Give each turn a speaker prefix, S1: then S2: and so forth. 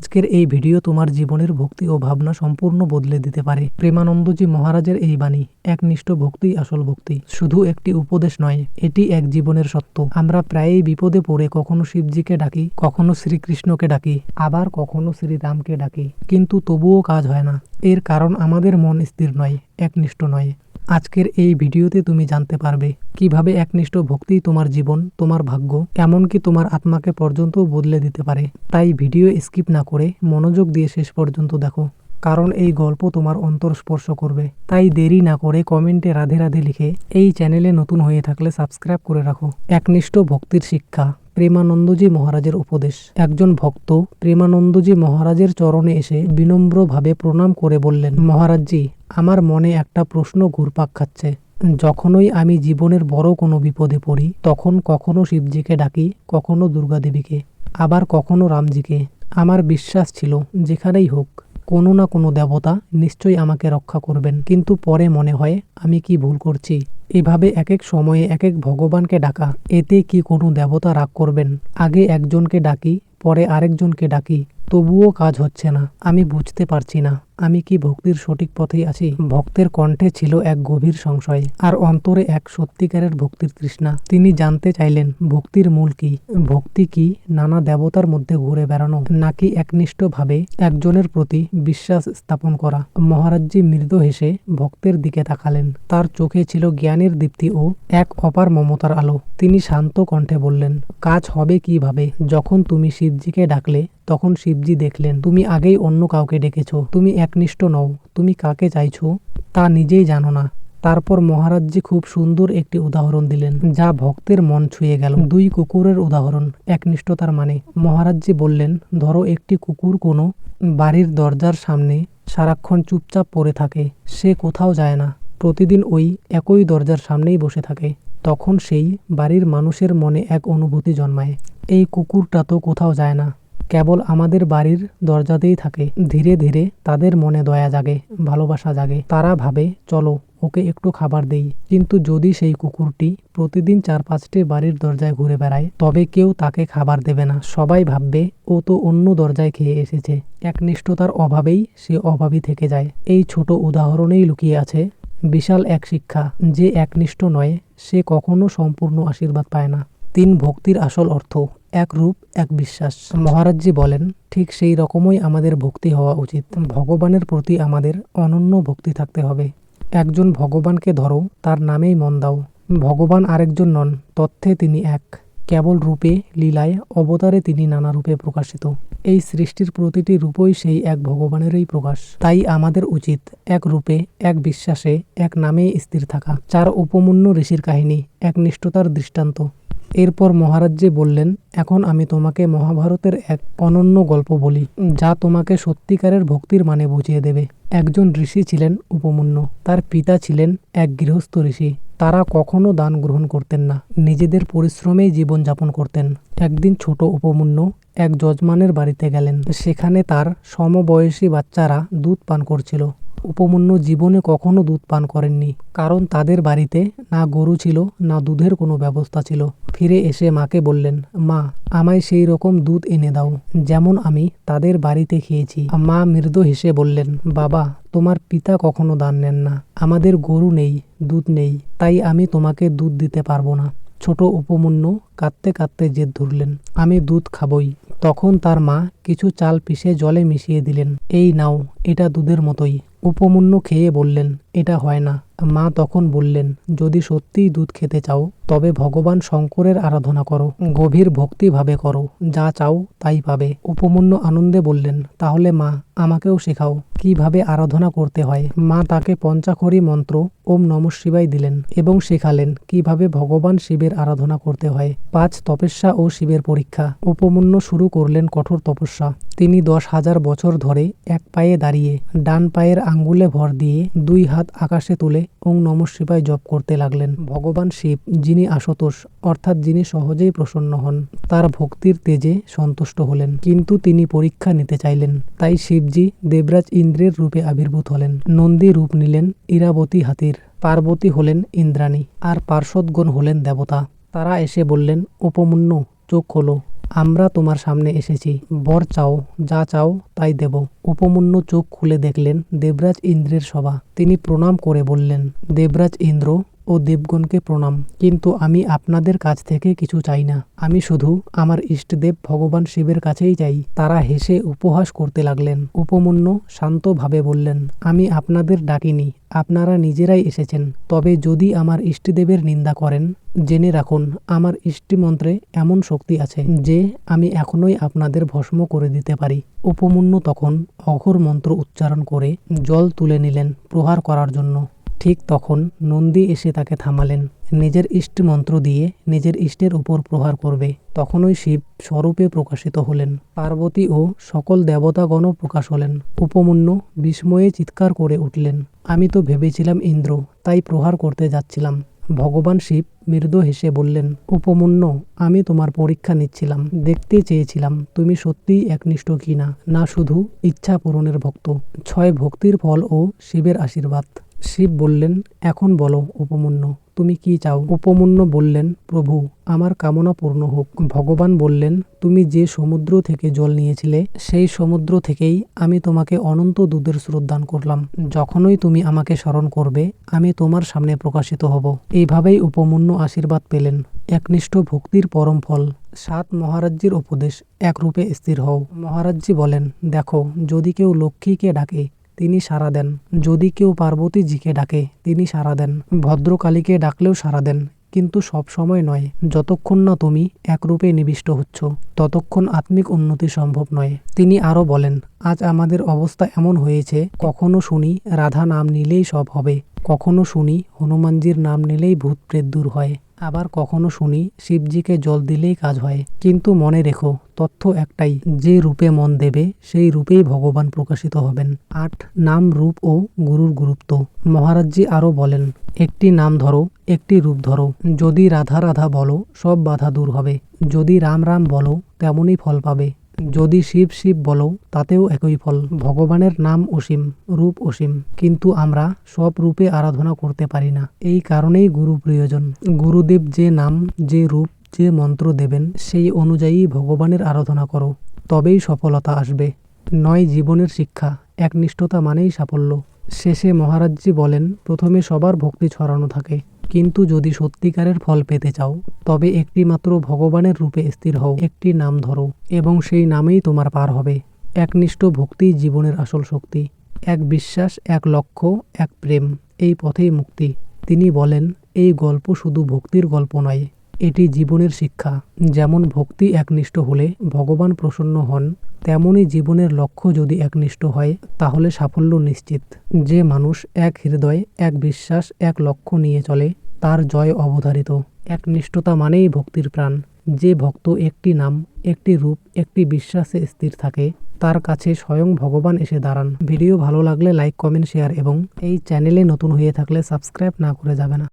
S1: আজকের এই ভিডিও তোমার জীবনের ভক্তি ও ভাবনা সম্পূর্ণ বদলে দিতে পারে। প্রেমানন্দজি মহারাজের এই বাণী, একনিষ্ঠ ভক্তিই আসল ভক্তি, শুধু একটি উপদেশ নয়, এটি এক জীবনের সত্য। আমরা প্রায়ই বিপদে পড়ে কখনো শিবজিকে ডাকি, কখনো শ্রীকৃষ্ণকে ডাকি, আবার কখনো শ্রীরামকে ডাকি, কিন্তু তবুও কাজ হয় না। এর কারণ আমাদের মন স্থির নয়, একনিষ্ঠ নয়। আজকের এই ভিডিওতে তুমি জানতে পারবে কীভাবে একনিষ্ঠ ভক্তি তোমার জীবন, তোমার ভাগ্য, এমনকি তোমার আত্মাকে পর্যন্ত বদলে দিতে পারে। তাই ভিডিও স্কিপ না করে মনোযোগ দিয়ে শেষ পর্যন্ত দেখো, কারণ এই গল্প তোমার অন্তর স্পর্শ করবে। তাই দেরি না করে কমেন্টে রাধে রাধে লিখে এই চ্যানেলে নতুন হয়ে থাকলে সাবস্ক্রাইব করে রাখো। একনিষ্ঠ ভক্তির শিক্ষা। প্রেমানন্দজি মহারাজের উপদেশ। একজন ভক্ত প্রেমানন্দজি মহারাজের চরণে এসে বিনম্রভাবে প্রণাম করে বললেন, মহারাজজি, আমার মনে একটা প্রশ্ন ঘুরপাক খাচ্ছে। যখনই আমি জীবনের বড় কোনো বিপদে পড়ি, তখন কখনো শিবজিকে ডাকি, কখনো দুর্গাদেবীকে, আবার কখনো রামজিকে। আমার বিশ্বাস ছিল, যেখানেই হোক, কোনো না কোনো দেবতা নিশ্চয়ই আমাকে রক্ষা করবেন। কিন্তু পরে মনে হয়, আমি কি ভুল করছি? এভাবে এক এক সময়ে এক এক ভগবানকে ডাকা। এতে কি কোনো দেবতা রাগ করবেন? আগে একজনকে ডাকি, পরে আরেকজনকে ডাকি। তবুও কাজ হচ্ছে না। আমি বুঝতে পারছি না। আমি কি ভক্তির সঠিক পথেই আছি? ভক্তের কণ্ঠে ছিল এক গভীর সংশয়, আর অন্তরে এক সত্যিকারের ভক্তির তৃষ্ণা। তিনি জানতে চাইলেন, ভক্তির মূল কি? ভক্তি কি নানা দেবতার মধ্যে ঘুরে বেড়ানো? নাকি একনিষ্ঠভাবে একজনের প্রতি বিশ্বাস স্থাপন করা? মহারাজজি মৃদু হেসে ভক্তের দিকে তাকালেন। তার চোখে ছিল জ্ঞানের দীপ্তি ও এক অপার মমতার আলো। তিনি শান্ত কণ্ঠে বললেন, কাজ হবে কীভাবে? যখন তুমি শিবজিকে ডাকলে তখন শিবজি দেখলেন, তুমি আগেই অন্য কাউকে ডেকেছ, তুমি একনিষ্ঠ নও, তুমি কাকে চাইছো? তা নিজেই জানো না। তারপর মহারাজজি খুব সুন্দর একটি উদাহরণ দিলেন, যা ভক্তের মন ছুঁয়ে গেল। দুই কুকুরের উদাহরণ, একনিষ্ঠতার মানে। মহারাজজি বললেন, ধরো একটি কুকুর কোনো বাড়ির দরজার সামনে সারাক্ষণ চুপচাপ পড়ে থাকে, সে কোথাও যায় না, প্রতিদিন ওই একই দরজার সামনেই বসে থাকে। তখন সেই বাড়ির মানুষের মনে এক অনুভূতি জন্মায়, এই কুকুরটা তো কোথাও যায় না। কেবল আমাদের বাড়ির দরজাতেই থাকে। ধীরে ধীরে তাদের মনে দয়া জাগে, ভালোবাসা জাগে। তারা ভাবে, চলো, ওকে একটু খাবার দেই। কিন্তু যদি সেই কুকুরটি প্রতিদিন চার পাঁচটি বাড়ির দরজায় ঘুরে বেড়ায়, তবে কেউ তাকে খাবার দেবে না। সবাই ভাববে, ও তো অন্য দরজায় খেয়ে এসেছে। একনিষ্ঠতার অভাবেই সে অভাবী থেকে যায়। এই ছোট উদাহরণেই লুকিয়ে আছে বিশাল এক শিক্ষা যে একনিষ্ঠ নয়, সে কখনো সম্পূর্ণ আশীর্বাদ পায় না। তিন ভক্তির আসল অর্থ এক রূপ, এক বিশ্বাস। মহারাজজি বলেন, ঠিক সেই রকমই আমাদের ভক্তি হওয়া উচিত। ভগবানের প্রতি আমাদের অনন্য ভক্তি থাকতে হবে। একজন ভগবানকে ধরো, তার নামেই মন দাও। ভগবান আরেকজন নন, তথ্যে তিনি এক। কেবল রূপে, লীলায়, অবতারে তিনি নানা রূপে প্রকাশিত। এই সৃষ্টির প্রতিটি রূপই সেই এক ভগবানেরই প্রকাশ। তাই আমাদের উচিত এক রূপে, এক বিশ্বাসে, এক নামে স্থির থাকা। চার উপমূন্য ঋষির কাহিনী, এক নিষ্ঠতার দৃষ্টান্ত। এরপর মহারাজ্যে বললেন, এখন আমি তোমাকে মহাভারতের এক অনন্য গল্প বলি, যা তোমাকে সত্যিকারের ভক্তির মানে বুঝিয়ে দেবে। একজন ঋষি ছিলেন উপমন্য তার পিতা ছিলেন এক গৃহস্থ ঋষি। তারা কখনো দান গ্রহণ করতেন না, নিজেদের পরিশ্রমেই জীবনযাপন করতেন। একদিন ছোট উপমন্য এক যজমানের বাড়িতে গেলেন। সেখানে তার সমবয়সী বাচ্চারা দুধ পান করছিল। উপমন্য জীবনে কখনো দুধ পান করেননি, কারণ তাদের বাড়িতে না গরু ছিল, না দুধের কোনো ব্যবস্থা ছিল। ফিরে এসে মাকে বললেন, মা, আমায় সেই রকম দুধ এনে দাও, যেমন আমি তাদের বাড়িতে খেয়েছি। মা মৃদু হেসে বললেন, বাবা, তোমার পিতা কখনো দান নেন না। আমাদের গরু নেই, দুধ নেই, তাই আমি তোমাকে দুধ দিতে পারব না। ছোট উপমন্য কাঁদতে কাঁদতে জেদ ধরলেন। আমি দুধ খাবই। তখন তার মা কিছু চাল পিষে জলে মিশিয়ে দিলেন। এই নাও, এটা দুধের মতোই। উপমন্য খেয়ে বললেন, এটা হয় না। মা তখন বললেন, যদি সত্যিই দুধ খেতে চাও, তবে ভগবান শঙ্করের আরাধনা করো, গভীর ভক্তিভাবে করো, যা চাও তাই পাবে। উপমন্য আনন্দে বললেন, তাহলে মা, আমাকেও শেখাও কীভাবে আরাধনা করতে হয়। মা তাকে পঞ্চাখরি মন্ত্র, ওম নম শিবাই দিলেন এবং শেখালেন কীভাবে ভগবান শিবের আরাধনা করতে হয়। পাঁচ তপস্যা ও শিবের পরীক্ষা। উপমন্য শুরু করলেন কঠোর তপস্যা। তিনি দশ হাজার বছর ধরে এক পায়ে দাঁড়িয়ে, ডান পায়ের আঙ্গুলে ভর দিয়ে দুই হাত আকাশে তুলে ওং নম শিবায় জপ করতে লাগলেন। ভগবান শিব, যিনি আশতোষ, অর্থাৎ যিনি সহজেই প্রসন্ন হন, তার ভক্তির তেজে সন্তুষ্ট হলেন। কিন্তু তিনি পরীক্ষা নিতে চাইলেন। তাই শিবজি দেবরাজ ইন্দ্রের রূপে আবির্ভূত হলেন। নন্দী রূপ নিলেন ইরাবতী হাতির। পার্বতী হলেন ইন্দ্রাণী। আর পার্শ্বদগণ হলেন দেবতা। তারা এসে বললেন উপমন্য চোখ খোলো। আমরা তোমার সামনে এসেছি। বর চাও, যা চাও তাই দেব। উপমন্য চোখ খুলে দেখলেন দেবরাজ ইন্দ্রের সভা। তিনি প্রণাম করে বললেন, দেবরাজ ইন্দ্র ও দেবগণকে প্রণাম। কিন্তু আমি আপনাদের কাছ থেকে কিছু চাই না। আমি শুধু আমার ইষ্টদেব ভগবান শিবের কাছেই চাই তারা হেসে উপহাস করতে লাগলেন। উপমন্য শান্তভাবে বললেন, আমি আপনাদের ডাকিনি। আপনারা নিজেরাই এসেছেন। তবে যদি আমার ইষ্টদেবের নিন্দা করেন, জেনে রাখুন, আমার ইষ্টিমন্ত্রে এমন শক্তি আছে যে আমি এখনই আপনাদের ভস্ম করে দিতে পারি। উপমন্য তখন অঘোর মন্ত্র উচ্চারণ করে জল তুলে নিলেন প্রহার করার জন্য। ঠিক তখন নন্দী এসে তাকে থামালেন। নিজের ইষ্ট মন্ত্র দিয়ে নিজের ইষ্টের উপর প্রহার করবে। তখনই শিব স্বরূপে প্রকাশিত হলেন। পার্বতী ও সকল দেবতাগণও প্রকাশ হলেন। উপমন্য বিস্ময়ে চিৎকার করে উঠলেন, আমি তো ভেবেছিলাম ইন্দ্র, তাই প্রহার করতে যাচ্ছিলাম। ভগবান শিব মৃদু হেসে বললেন উপমন্য আমি তোমার পরীক্ষা নিচ্ছিলাম। দেখতে চেয়েছিলাম তুমি সত্যিই একনিষ্ঠ কিনা না শুধু ইচ্ছা পূরণের ভক্ত, ছয় ভক্তির ফল ও শিবের আশীর্বাদ। শিব বললেন, এখন বলো উপমন্য তুমি কি চাও? উপমন্য বললেন, প্রভু, আমার কামনা পূর্ণ হোক। ভগবান বললেন, তুমি যে সমুদ্র থেকে জল নিয়েছিলে, সেই সমুদ্র থেকেই আমি তোমাকে অনন্ত দুধের স্রোত দান করলাম। যখনই তুমি আমাকে স্মরণ করবে, আমি তোমার সামনে প্রকাশিত হব। এইভাবেই উপমন্য আশীর্বাদ পেলেন। একনিষ্ঠ ভক্তির পরম ফল, সাত মহারাজ্যের উপদেশ, একরূপে স্থির হও। মহারাজ্যী বলেন, দেখো, যদি কেউ লক্ষ্মীকে ডাকে তিনি সাড়া দেন। যদি কেউ পার্বতীজিকে ডাকে, তিনি সাড়া দেন। ভদ্রকালীকে ডাকলেও সাড়া দেন। কিন্তু সব সময় নয়। যতক্ষণ না তুমি একরূপে নিবিষ্ট হচ্ছ, ততক্ষণ আত্মিক উন্নতি সম্ভব নয়। তিনি আরও বলেন, আজ আমাদের অবস্থা এমন হয়েছে, কখনো শুনি রাধা নাম নিলেই সব হবে, কখনো শুনি হনুমানজির নাম নিলেই ভূত প্রেত দূর হয়। আবার কখনো শুনি, শিবজিকে জল দিলেই কাজ হয়। কিন্তু মনে রেখো, তথ্য একটাই, যে রূপে মন দেবে, সেই রূপেই ভগবান প্রকাশিত হবেন। আট, নাম রূপ ও গুরুর গুরুত্ব। মহারাজজি আরও বলেন, একটি নাম ধরো, একটি রূপ ধরো। যদি রাধা রাধা বলো, সব বাধা দূর হবে। যদি রাম রাম বলো, তেমনই ফল পাবে। যদি শিব শিব বলো, তাতেও একই ফল। ভগবানের নাম অসীম, রূপ অসীম। কিন্তু আমরা সব রূপে আরাধনা করতে পারি না। এই কারণেই গুরু প্রয়োজন। গুরুদেব যে নাম, যে রূপ, যে মন্ত্র দেবেন, সেই অনুযায়ী ভগবানের আরাধনা করো। তবেই সফলতা আসবে। নয়, জীবনের শিক্ষা। একনিষ্ঠতা মানেই সাফল্য। শেষে মহারাজজি বলেন, প্রথমে সবার ভক্তি ছড়ানো থাকে। কিন্তু যদি সত্যিকারের ফল পেতে চাও, তবে একটি মাত্র ভগবানের রূপে স্থির হও, একটি নাম ধরো, এবং সেই নামেই তোমার পার হবে। একনিষ্ঠ ভক্তি জীবনের আসল শক্তি। এক বিশ্বাস, এক লক্ষ্য, এক প্রেম, এই পথেই মুক্তি। তিনি বলেন, এই গল্প শুধু ভক্তির গল্প নয়। এটি জীবনের শিক্ষা। যেমন ভক্তি একনিষ্ঠ হলে ভগবান প্রসন্ন হন তেমনই জীবনের লক্ষ্য যদি একনিষ্ঠ হয়, তাহলে সাফল্য নিশ্চিত। যে মানুষ এক হৃদয়, এক বিশ্বাস, এক লক্ষ্য নিয়ে চলে, তার জয় অবধারিত। একনিষ্ঠতা মানেই ভক্তির প্রাণ। যে ভক্ত একটি নাম, একটি রূপ, একটি বিশ্বাসে স্থির থাকে, তার কাছে স্বয়ং ভগবান এসে দাঁড়ান। ভিডিও ভালো লাগলে লাইক, কমেন্ট, শেয়ার এবং এই চ্যানেলে নতুন হয়ে থাকলে সাবস্ক্রাইব না করে যাবে না।